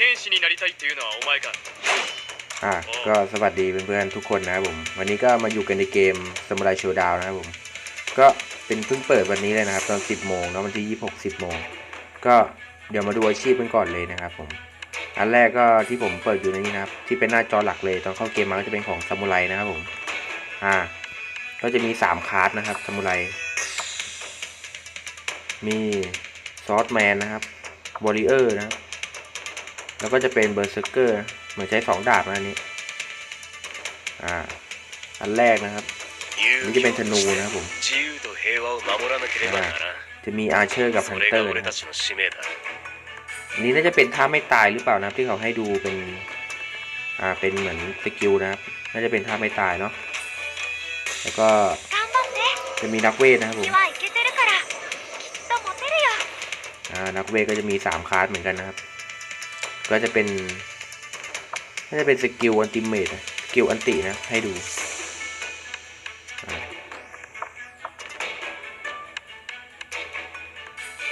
剣士になりたいっていうのはお前か อ่ะก็สวัสดีเพื่อนๆทุกคนนะครับผม วันนี้ก็มาอยู่กันในเกม Samurai Showdown นะครับผม ก็เป็นเพิ่งเปิดวันนี้เลยนะครับ ตอน 10 โมงเนาะวันที่ 26 10 โมง ก็เดี๋ยวมาดูอาชีพกันก่อนเลยนะครับผม อันแรกก็ที่ผมเปิดอยู่ในนี้นะครับ ที่เป็นหน้าจอหลักเลย ตอนเข้าเกมมาก็จะเป็นของซามูไรนะครับผม อ่า ก็จะมี 3 คาร์ดนะครับซามูไร มีซอสแมนนะครับวอริเออร์นะครับ แล้วก็จะเป็นเบอร์เซอร์เกอร์เหมือนใช้สองดาบนะอันนี้ อ่า อันแรกนะครับนี่จะเป็นธนูนะครับผมจะมีอาเชอร์กับฮันเตอร์นะนี่น่าจะเป็นท่าไม่ตายหรือเปล่านะครับ ที่เขาให้ดูเป็น อ่า เป็นเหมือนสกิลนะครับ น่าจะเป็นท่าไม่ตายเนาะ แล้วก็จะมีนักเวทนะครับผมอ่านักเวทก็จะมี3คาร์ดเหมือนกันนะครับ ก็จะเป็นก็จะเป็นสกิลอันติเมตสกิลอันตินะ ให้ดู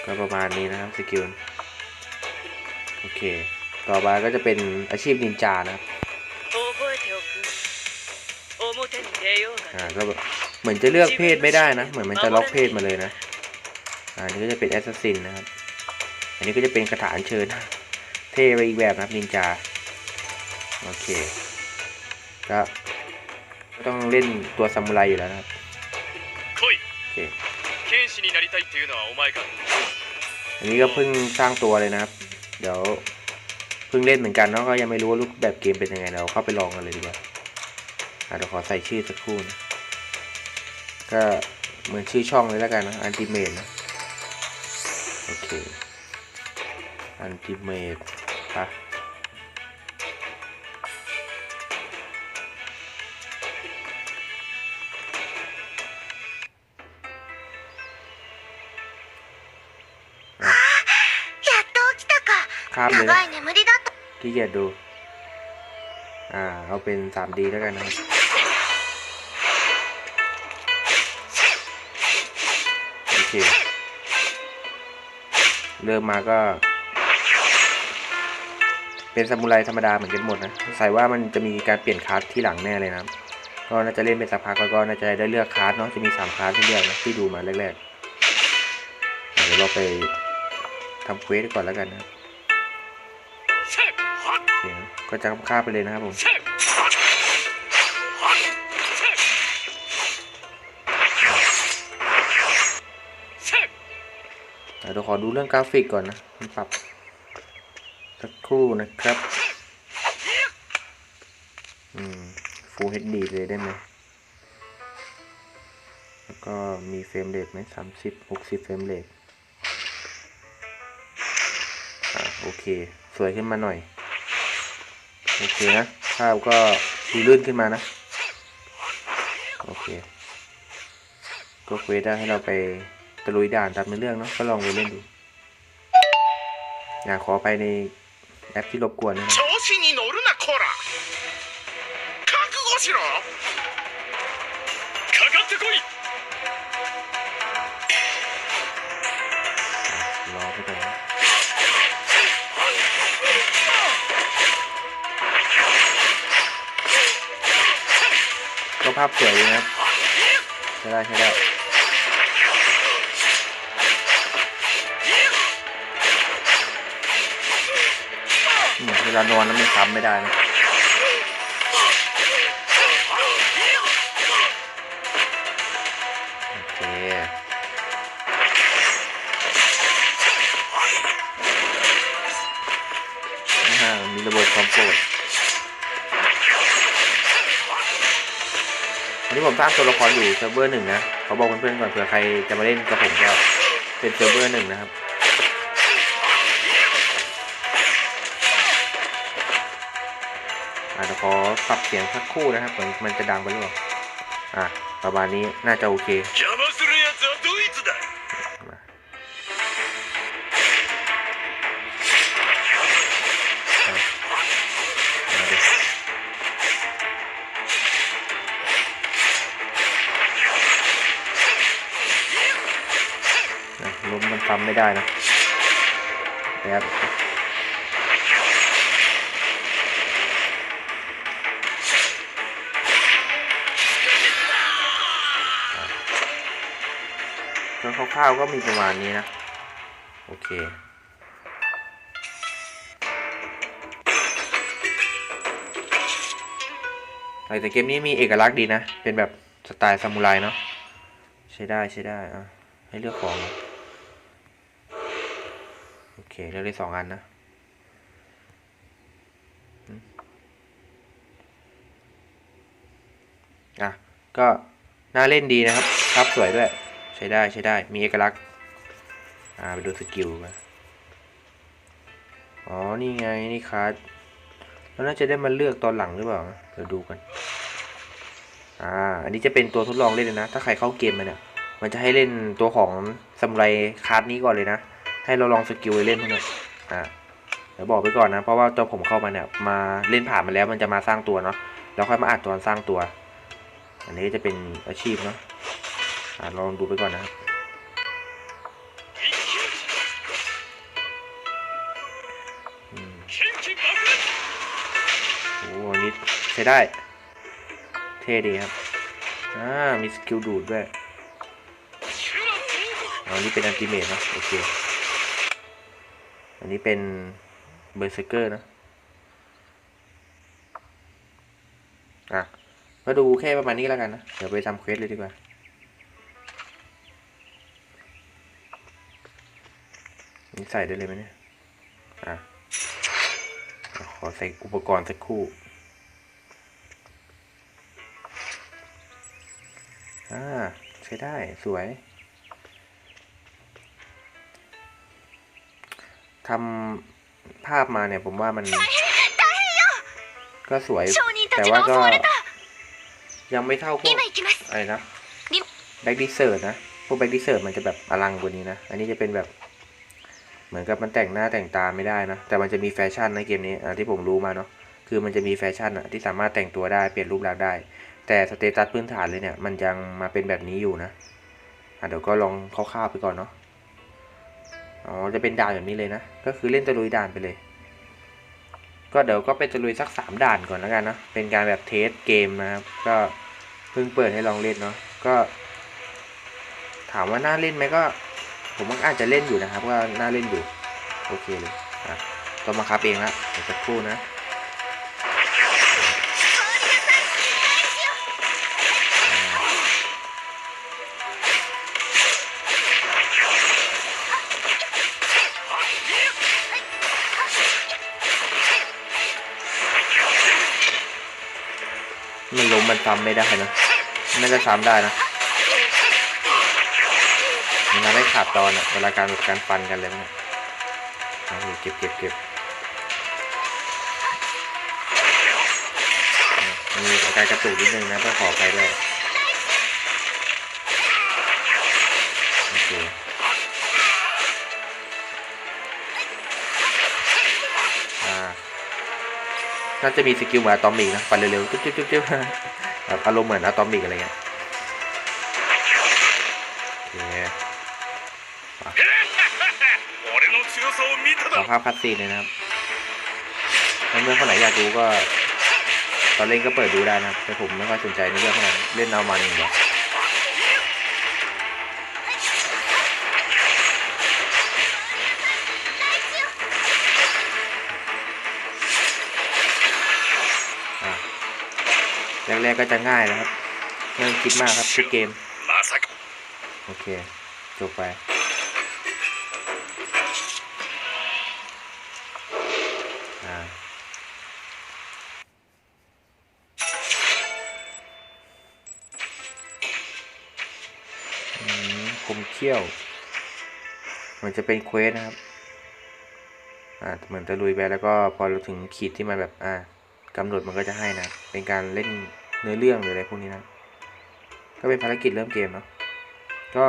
ก็ประมาณนี้นะครับสกิลโอเค ต่อมาก็จะเป็นอาชีพนินจานะครับอ่าก็เหมือนจะเลือกเพศไม่ได้นะ เหมือนมันจะล็อกเพศมาเลยนะอันนี้ก็จะเป็นแอสซัสซินนะครับ อันนี้ก็จะเป็นกระถานเชิญนะ เทไปอีกแบบนะครับนินจา โอเคก็ต้องเล่นตัวซามูไรอยู่แล้วนะครับโอเคอันนี้ก็เพิ่งสร้างตัวเลยนะครับ เดี๋ยวเพิ่งเล่นเหมือนกันเนาะก็ยังไม่รู้ว่ารูปแบบเกมเป็นยังไงเราเข้าไปลองกันเลยดีกว่าเดี๋ยวขอใส่ชื่อสักครู่นะก็เหมือนชื่อช่องเลยแล้วกันนะอันติเมทนะ โอเคอันติเมท ไปข้ามเลยนะที่เกียจดู อ่า เอาเป็น 3D แล้วกันนะครับโอเค เริ่มมาก็ เป็นซามูไรธรรมดาเหมือนกันหมดนะใส่ว่ามันจะมีการเปลี่ยนคัสที่หลังแน่เลยนะก็น่าจะเล่นเป็นสักพักแล้วก็น่าจะได้เลือกคัสเนาะจะมี3คัสที่เลือกนะที่ดูมาแรกๆเดี๋ยวเราไปทำเควสก่อนแล้วกันนะเก็จะข้าไปเลยนะครับผมเดี๋ยวขอดูเรื่องกราฟิกก่อนนะมันปรับ สักครู่นะครับ อืม Full HD เลยได้ไหม แล้วก็มีเฟรมเรทไหมสามสิบหกสิบเฟรมเรทอะโอเค สวยขึ้นมาหน่อย โอเคนะ ภาพก็ดูลื่นขึ้นมานะ โอเค ก็เควสได้ให้เราไปตะลุยด่านตามในเรื่องเนาะ ก็ลองไปเล่นดูอยากขอไปใน แอปที่รบกวนนะครับ 調子に乗るなコラ覚悟しろかかってこい รอไปก่อนนะก็ภาพสวยดีนะครับใช่ได้ใช่ได้ วลานอนแล้วมันซ้ำไม่ได้นะโอเคมีระบบความโกรธวันนี้ผมสร้างตัวละครอยู่เซิร์ฟเวอร์หนึ่งนะ เขาบอกเพื่อนๆก่อนเผื่อใครจะมาเล่นกับผมก็เป็นเซิร์ฟเวอร์หนึ่งนะครับ อาจจะขอปรับเสียงสักคู่นะครับเหมือนมันจะดังไปหรือเปล่าอะประมาณนี้น่าจะโอเคล้มมันทำไม่ได้นะแบบ คร่าวๆก็มีประมาณนี้นะ โอเคแต่เกมนี้มีเอกลักษณ์ดีนะ เป็นแบบสไตล์ซามูไรเนาะใช้ได้ใช้ได้อะให้เลือกของ โอเคเลือกได้สองอันนะอะ ก็น่าเล่นดีนะครับ ครับสวยด้วย ใช้ได้ใช้ได้มีเอกลักษณ์อ่าไปดูสกิลกันอ๋อ นี่ไง นี่คัสเราน่าจะได้มาเลือกตอนหลังหรือเปล่าเดี๋ยวดูกัน อ่า อันนี้จะเป็นตัวทดลองเล่นเลยนะ ถ้าใครเข้าเกมมาเนี่ย มันจะให้เล่นตัวของซามูไรคัสนี้ก่อนเลยนะ ให้เราลองสกิลไปเล่นพวกเนี้ยอ่าเดี๋ยวบอกไปก่อนนะ เพราะว่าตัวผมเข้ามาเนี่ย มาเล่นผ่านมาแล้ว มันจะมาสร้างตัวเนาะ แล้วค่อยมาอัดตอนสร้างตัว อันนี้จะเป็นอาชีพเนาะ ลองดูไปก่อนนะครับโอ้อันี้ใช้ได้ เท่ดีครับ อ่า มีสกิลดูดด้วยอันนี้เป็นอันติเมทนะโอเค อันนี้เป็นเบอร์เซเกอร์นะ อะ มาดูแค่ประมาณนี้แล้วกันนะ เดี๋ยวไปทำเควสเลยดีกว่า ใส่ได้เลยไหมเนี่ย อะ ขอใส่อุปกรณ์สักคู่ อ่า ใช้ได้สวยทำภาพมาเนี่ยผมว่ามัน ก็สวย แต่ว่าก็ ยังไม่เท่าพวกอะไรนะแบ็กดิเซอร์นะ พวกแบ็กดิเซอร์มันจะแบบอลังกว่านี้นะ อันนี้จะเป็นแบบ เหมือนกับมันแต่งหน้าแต่งตาไม่ได้นะ แต่มันจะมีแฟชั่นในเกมนี้อะที่ผมรู้มาเนาะคือมันจะมีแฟชั่นอะที่สามารถแต่งตัวได้เปลี่ยนรูปลักษณ์ได้ แต่สเตตัสพื้นฐานเลยเนี่ยมันยังมาเป็นแบบนี้อยู่นะอะเดี๋ยวก็ลองคร่าวๆไปก่อนเนาะอ๋อจะเป็นด่านแบบนี้เลยนะ ก็คือเล่นตะลุยด่านไปเลย ก็เดี๋ยวก็ไปตะลุยสักสามด่านก่อนแล้วกันนะเป็นการแบบเทสเกมนะครับก็เพิ่งเปิดให้ลองเล่นเนาะก็ ถามว่าน่าเล่นไหมก็ ผมว่าอาจจะเล่นอยู่นะครับว่าน่าเล่นอยู่ โอเคเลยอะต้องมาครับเองละเดี๋ยวสักครู่นะมันล้มมันซ้ำไม่ได้นะน่าจะซ้ำได้นะ มันทำให้ขาดตอนเวลาการแบบการฟันกันเลยเนี่ยเอาอยู่เก็บเก็บเก็บมีอาการกระตุกนิดนึงนะต้องขออภัยด้วยโอเคอ่าน่าจะมีสกิลเหมือนอะตอมิกนะ ฟันเร็วๆจุ๊บจุ๊บจุ๊บจุ๊บแบบอารมณ์เหมือนอะตอมิกอะไรเงี้ย สองภาพคัดซีนเลยนะครับถ้าเมื่อนคนไหนอยากดูก็ ตอนเล่นก็เปิดดูได้นะครับ แต่ผมไม่ค่อยสนใจในเรื่องขนาดเล่นเอามันอย่งเดียแรกๆก็จะง่ายนะครับไม่ต้องคิดมากครับทุกเกม โอเค จบไป คมเขี้ยวมันจะเป็นเควสนะครับ อ่าเหมือนตะลุยไปแล้วก็พอเราถึงขีดที่มันแบบอ่ากำหนดมันก็จะให้นะ เป็นการเล่นเนื้อเรื่องหรืออะไรพวกนี้นะ ก็เป็นภารกิจเริ่มเกมเนาะ ก็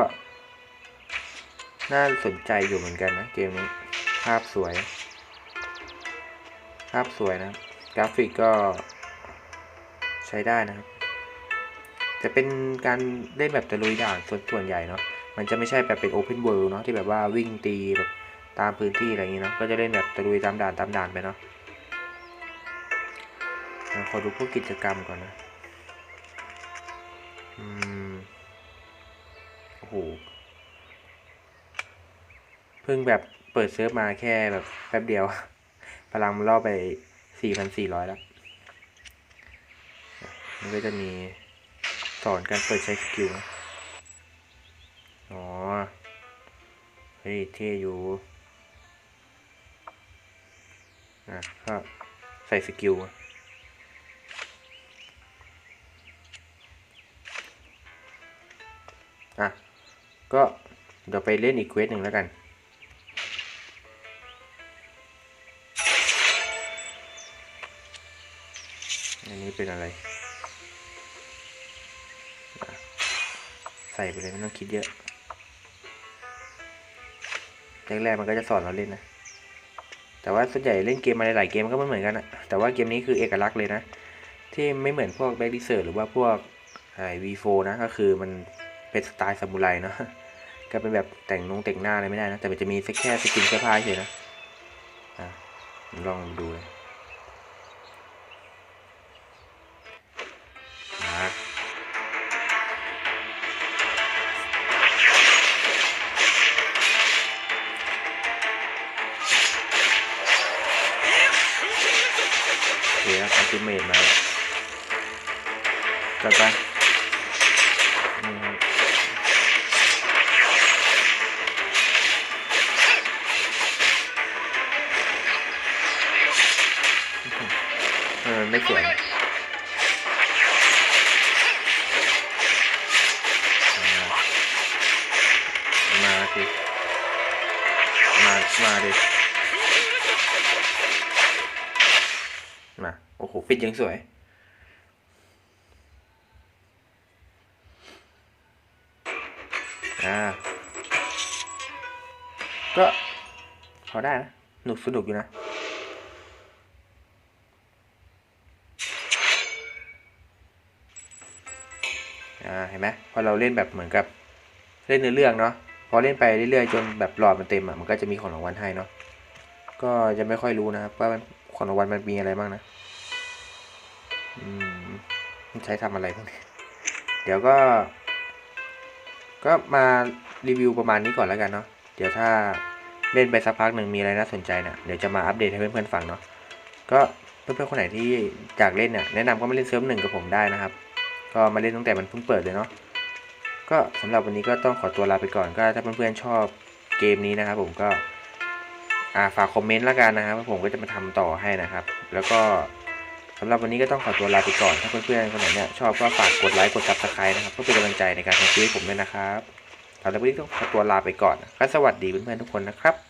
น่าสนใจอยู่เหมือนกันนะเกมนี้ ภาพสวย ภาพสวยนะ กราฟิกก็ใช้ได้นะครับ จะเป็นการเล่นแบบตะลุยด่านส่วนส่วนใหญ่เนาะ มันจะไม่ใช่แบบเป็นโอเพนเวิลด์เนาะที่แบบว่าวิ่งตีแบบตามพื้นที่อะไรอย่างนี้เนาะก็จะเล่นแบบตะลุยตามด่านตามด่านไปเนาะเดี๋ยวขอดูพวกกิจกรรมก่อนนะอืมโอ้โหเพิ่งแบบเปิดเซิร์ฟมาแค่แบบแป๊บเดียว พลังมันล่อไปสี่พันสี่ร้อยแล้ว มันก็จะมีสอนการเปิดใช้สกิลนะ เฮ้ยเท่อยู่อะก็ใส่สกิลอะ ก็เดี๋ยวไปเล่นอีกเควสหนึ่งแล้วกันอันนี้เป็นอะไร ใส่ไปเลยไม่ต้องคิดเยอะ แรกๆมันก็จะสอนเราเล่นนะ แต่ว่าส่วนใหญ่เล่นเกมมาหลายๆเกมก็ไม่เหมือนกันนะแต่ว่าเกมนี้คือเอกลักษณ์เลยนะ ที่ไม่เหมือนพวกแบ็กดิเซอร์หรือว่าพวกไอวีโฟนะ ก็คือมันเป็นสไตล์ซามูไรเนาะ ก็เป็นแบบแต่งนงแต่งหน้าอะไรไม่ได้นะ แต่มันจะมีแค่สกินเสื้อผ้าเฉยนะ อะลองดูเลย จัดไปเออไม่สวยมามาสิมามาดิมา โอ้โหปิดยังสวย อ่า ก็พอได้นะหนุกสนุกอยู่นะอ่าเห็นไหมพอเราเล่นแบบเหมือนกับเล่นเนื้อเรื่องเนาะพอเล่นไปเรื่อยๆจนแบบหลอดมันเต็มอะมันก็จะมีของรางวัลให้เนาะก็จะไม่ค่อยรู้นะครับว่ามันของรางวัลมันมีอะไรบ้างนะอืมใช้ทำอะไรพวกนี้เดี๋ยวก็ ก็มารีวิวประมาณนี้ก่อนแล้วกันเนาะเดี๋ยวถ้าเล่นไปสักพักหนึ่งมีอะไรน่าสนใจเนี่ยเดี๋ยวจะมาอัปเดตให้เพื่อนๆฟังเนาะก็เพื่อนๆคนไหนที่อยากเล่นเนี่ยแนะนำก็มาเล่นเซิร์ฟหนึ่งกับผมได้นะครับ ก็มาเล่นตั้งแต่มันเพิ่งเปิดเลยเนาะก็สำหรับวันนี้ก็ต้องขอตัวลาไปก่อนก็ถ้าเพื่อนๆชอบเกมนี้นะครับ ผมก็อ่าฝากคอมเมนต์แล้วกันนะครับผมก็จะมาทำต่อให้นะครับ แล้วก็ สำหรับวันนี้ก็ต้องขอตัวลาไปก่อน ถ้าเพื่อนๆคนไหนเนี่ยชอบก็ฝากกดไลค์กดซับสไครต์นะครับเพื่อเป็นกำลังใจในการทำคลิปผมด้วยนะครับสำหรับวันนี้ต้องขอตัวลาไปก่อนก็สวัสดีเพื่อนๆทุกคนนะครับ